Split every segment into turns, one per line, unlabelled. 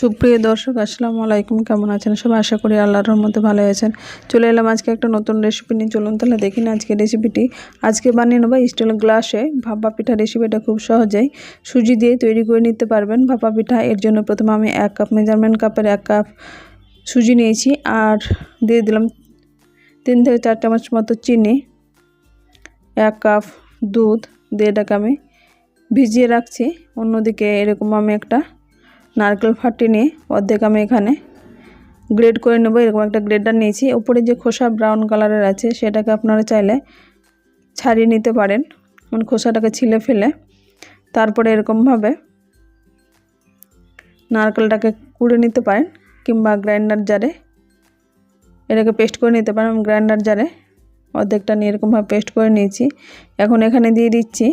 সুপ্রিয় দর্শক, আসসালামু আলাইকুম। কেমন আছেন সবাই? আশা করি আল্লাহর মধ্যে ভালো আছেন। চলে এলাম আজকে একটা নতুন রেসিপি নিয়ে। চলুন তাহলে দেখি না আজকে রেসিপিটি আজকে বানিয়ে নেব স্টিল গ্লাসে ভাপা পিঠা রেসিপিটা খুব সহজেই। সুজি দিয়ে তৈরি করে নিতে পারবেন ভাপা পিঠা। এর জন্য প্রথমে আমি এক কাপ মেজারমেন্ট কাপের এক কাপ সুজি নিয়েছি আর দিয়ে দিলাম তিন থেকে চার চামচ মতো চিনি, এক কাপ দুধ। দিয়ে এটাকে আমি ভিজিয়ে রাখছি। অন্যদিকে এরকম আমি একটা নারকেল ফাটি নিয়ে অর্ধেক আমি এখানে গ্রেড করে নেব। এরকম একটা গ্রেডার নিয়েছি। ওপরে যে খোসা ব্রাউন কালারের আছে, সেটাকে আপনারা চাইলে ছাড়িয়ে নিতে পারেন। মানে খোসাটাকে ছিলে ফেলে। তারপরে এরকমভাবে নারকেলটাকে কুড়ে নিতে পারেন কিংবা গ্রাইন্ডার জারে এটাকে পেস্ট করে নিতে পারেন। গ্রাইন্ডার জারে অর্ধেকটা নিয়ে এরকমভাবে পেস্ট করে নিয়েছি। এখন এখানে দিয়ে দিচ্ছি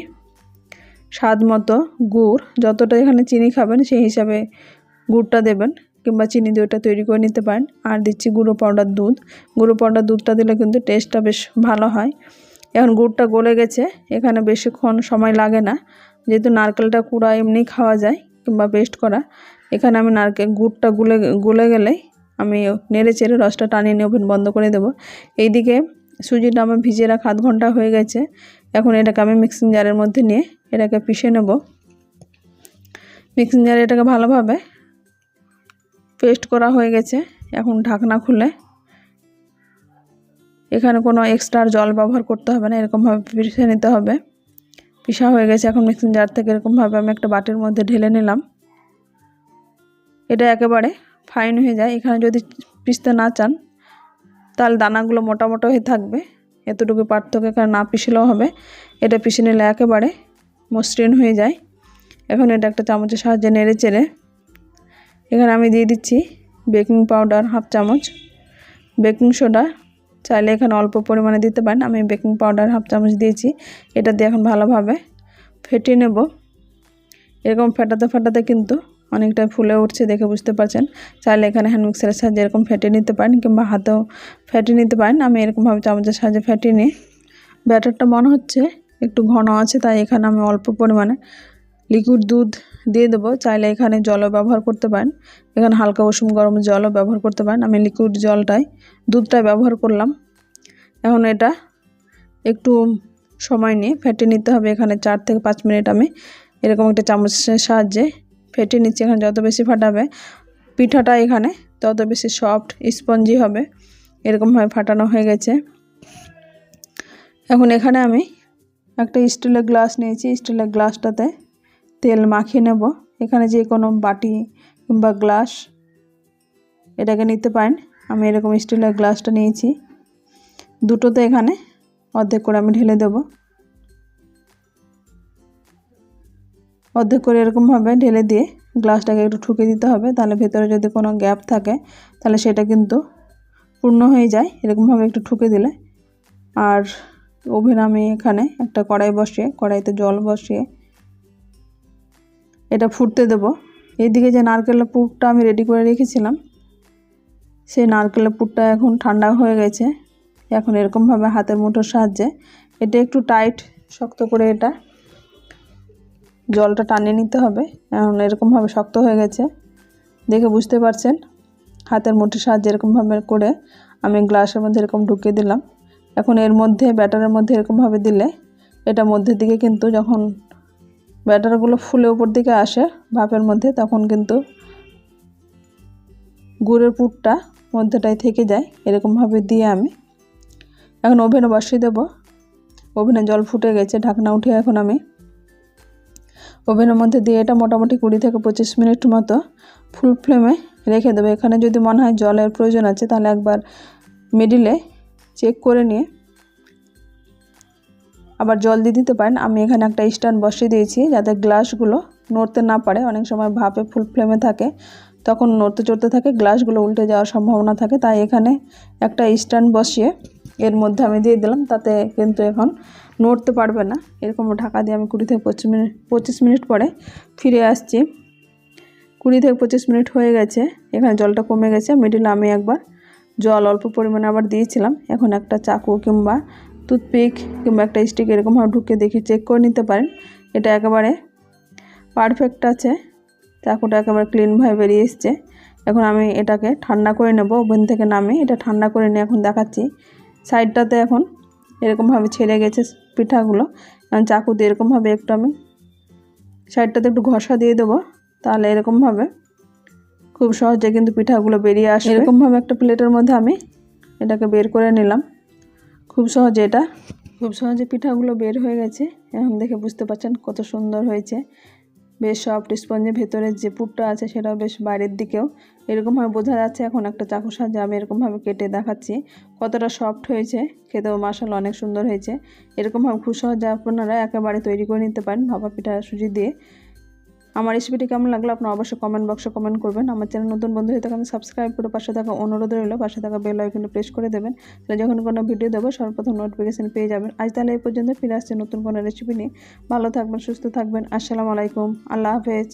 স্বাদ মতো গুড়, যতটা এখানে চিনি খাবেন সেই হিসাবে গুড়টা দেবেন কিংবা চিনি দিয়ে ওটা তৈরি করে নিতে পারেন। আর দিচ্ছি গুঁড়ো পাউডার দুধ। গুঁড়ো পাউডার দুধটা দিলে কিন্তু টেস্টটা বেশ ভালো হয়। এখন গুড়টা গলে গেছে, এখানে বেশিক্ষণ সময় লাগে না। যেহেতু নারকেলটা কুড়া এমনি খাওয়া যায় কিংবা পেস্ট করা, এখানে আমি নারকেল গুড়টা গুলে, গলে গেলে আমি নেড়ে চেড়ে রসটা টানিয়ে নিয়ে ওভেন বন্ধ করে দেবো। এইদিকে সুজিটা আমার ভিজিয়ে রাখা আধ ঘণ্টা হয়ে গেছে। এখন এটাকে আমি মিক্সিং জারের মধ্যে নিয়ে এটাকে পিষে নেব। মিক্সিং জারে এটাকে ভালোভাবে পেস্ট করা হয়ে গেছে এখন ঢাকনা খুলে। এখানে কোনো এক্সট্রা জল ব্যবহার করতে হবে না, এরকমভাবে পিষে নিতে হবে। পিষা হয়ে গেছে এখন মিক্সিং জার থেকে এরকমভাবে আমি একটা বাটির মধ্যে ঢেলে নিলাম। এটা একেবারে ফাইন হয়ে যায়। এখানে যদি পিষতে না চান, তাহলে দানাগুলো মোটা মোটা হয়ে থাকবে। এতটুকু পার্থক্য এখানে না পিষলেও হবে। এটা পিষে নিলে একেবারে মসৃণ হয়ে যায়। এখন এটা একটা চামচের সাহায্যে নেড়ে চেড়ে এখানে আমি দিয়ে দিচ্ছি বেকিং পাউডার হাফ চামচ। বেকিং সোডা চাইলে এখানে অল্প পরিমাণে দিতে পারেন। আমি বেকিং পাউডার হাফ চামচ দিয়েছি। এটা দিয়ে এখন ভালোভাবে ফেটিয়ে নেব। এরকম ফেটাতে ফেটাতে কিন্তু অনেকটা ফুলে উঠছে দেখে বুঝতে পারছেন। চাইলে এখানে হ্যান্ড মিক্সারের সাহায্যে এরকম ফেটে নিতে পারেন কিংবা হাতেও ফেটে নিতে পারেন। আমি এরকমভাবে চামচের সাহায্যে ফেটিয়ে নিই। ব্যাটারটা মনে হচ্ছে একটু ঘন আছে, তাই এখানে আমি অল্প পরিমাণে লিকুইড দুধ দিয়ে দেবো। চাইলে এখানে জলও ব্যবহার করতে পারেন। এখানে হালকা উষুম গরম জলও ব্যবহার করতে পারেন। আমি লিকুইড জলটাই, দুধটাই ব্যবহার করলাম। এখন এটা একটু সময় নিয়ে ফেটে নিতে হবে। এখানে চার থেকে পাঁচ মিনিট আমি এরকম একটা চামচের সাহায্যে ফেটে নিচ্ছি। এখানে যত বেশি ফাটাবে, পিঠাটা এখানে তত বেশি সফট, স্পঞ্জি হবে। এরকমভাবে ফাটানো হয়ে গেছে। এখন এখানে আমি একটা স্টিলের গ্লাস নিয়েছি, স্টিলের গ্লাসটাতে তেল মাখিয়ে নেব। এখানে যে কোনো বাটি কিংবা গ্লাস, এটাকে নিতে পারেন। আমি এরকম স্টিলের গ্লাসটা নিয়েছি। দুটোতে এখানে অর্ধেক করে আমি ঢেলে দেব। অর্ধেক করে এরকমভাবে ঢেলে দিয়ে গ্লাসটাকে একটু ঠুকে দিতে হবে। তাহলে ভেতরে যদি কোনো গ্যাপ থাকে, তাহলে সেটা কিন্তু পূর্ণ হয়ে যায়। এরকমভাবে একটু ঠুকে দিলে। আর ওভেন আমি এখানে একটা কড়াই বসিয়ে, কড়াইতে জল বসিয়ে এটা ফুটতে দেব। এইদিকে যে নারকেলের পুরটা আমি রেডি করে রেখেছিলাম, সেই নারকেলের পুরটা এখন ঠান্ডা হয়ে গেছে। এখন এরকমভাবে হাতের মুঠোর সাহায্যে এটা একটু টাইট শক্ত করে এটা জলটা টানিয়ে নিতে হবে। এখন এরকমভাবে শক্ত হয়ে গেছে। দেখে বুঝতে পারছেন? হাতের মুঠোর সাহায্যে এরকমভাবে করে আমি গ্লাসের মধ্যে এরকম ঢুকিয়ে দিলাম। এখন এর মধ্যে ব্যাটারের মধ্যে এরকমভাবে দিলে এটা মধ্যের দিকে কিন্তু যখন ব্যাটারগুলো ফুলে উপর দিকে আসে ভাপের মধ্যে, তখন কিন্তু গুড়ের পুরটা মধ্যেটায় থেকে যায়, এরকমভাবে দিয়ে আমি এখন ওভেনে বসিয়ে দেবো। ওভেনে জল ফুটে গেছে, ঢাকনা উঠে এখন আমি ওভেনের মধ্যে দিয়ে এটা মোটামুটি কুড়ি থেকে পঁচিশ মিনিট মতো ফুল ফ্লেমে রেখে দেবো। এখানে যদি মনে হয় জলের প্রয়োজন আছে, তাহলে একবার মিডিলে চেক করে নিয়ে আবার জল দিয়ে দিতে পারেন। আমি এখানে একটা স্ট্যান্ড বসিয়ে দিয়েছি যাতে গ্লাসগুলো নড়তে না পারে। অনেক সময় ভাপে ফুল ফ্লেমে থাকে। তখন নড়তে চড়তে থাকে, গ্লাসগুলো উল্টে যাওয়ার সম্ভাবনা থাকে। তাই এখানে একটা স্ট্যান্ড বসিয়ে এর মধ্যে আমি দিয়ে দিলাম। তাতে কিন্তু এখন নড়তে পারবে না। এরকম ঢাকা দিয়ে আমি কুড়ি থেকে পঁচিশ মিনিট পঁচিশ মিনিট পরে ফিরে আসছি। কুড়ি থেকে পঁচিশ মিনিট হয়ে গেছে। এখানে জলটা কমে গেছে। মিডিলে আমি একবার জল অল্প পরিমাণে আবার দিয়েছিলাম। এখন একটা চাকু কিংবা টুথপিক কিংবা একটা স্টিক এরকমভাবে ঢুকে দেখে চেক করে নিতে পারেন। এটা একেবারে পারফেক্ট আছে। চাকুটা একেবারে ক্লিনভাবে বেরিয়ে এসছে। এখন আমি এটাকে ঠান্ডা করে নেব ওভেন থেকে নামে এটা ঠান্ডা করে নিয়ে এখন দেখাচ্ছি। সাইডটাতে এখন এরকমভাবে ছেড়ে গেছে পিঠাগুলো। এখন চাকু দিয়ে এরকমভাবে একটু আমি সাইডটাতে একটু ঘষা দিয়ে দেবো। তাহলে এরকমভাবে খুব সহজে কিন্তু পিঠাগুলো বেরিয়ে আসে এরকমভাবে একটা প্লেটের মধ্যে আমি এটাকে বের করে নিলাম। খুব সহজে এটা, খুব সহজে পিঠাগুলো বের হয়ে গেছে। এখন দেখে বুঝতে পারছেন কত সুন্দর হয়েছে। বেশ সফট স্পঞ্জের ভেতরে যে পুরটা আছে সেটাও বেশ বাইরের দিকেও এরকমভাবে বোঝা যাচ্ছে। এখন একটা চাকু সাহায্যে আমি এরকমভাবে কেটে দেখাচ্ছি কতটা সফট হয়েছে। খেতেও মাসাল অনেক সুন্দর হয়েছে। এরকমভাবে খুব সহজে আপনারা একেবারে তৈরি করে নিতে পারেন ভাপা পিঠা সুজি দিয়ে। আমার রেসিপিটি কেমন লাগল আপনার অবশ্যই কমেন্ট বক্সে কমেন্ট করবেন। আমার চ্যানেল নতুন বন্ধু হয়ে থাকেন সাবস্ক্রাইব করে পাশে থাকা অনুরোধ রইল, পাশে থাকা বেল আইকনে প্রেস করে দেবেন। তাহলে যখন কোনো ভিডিও দেবো, সর্বপ্রথম নোটিফিকেশন পেয়ে যাবেন। আজ তাহলে এই পর্যন্ত, ফিরে আসছে নতুন কোনো রেসিপি নিয়ে। ভালো থাকবেন, সুস্থ থাকবেন। আসসালামু আলাইকুম। আল্লাহ হাফেজ।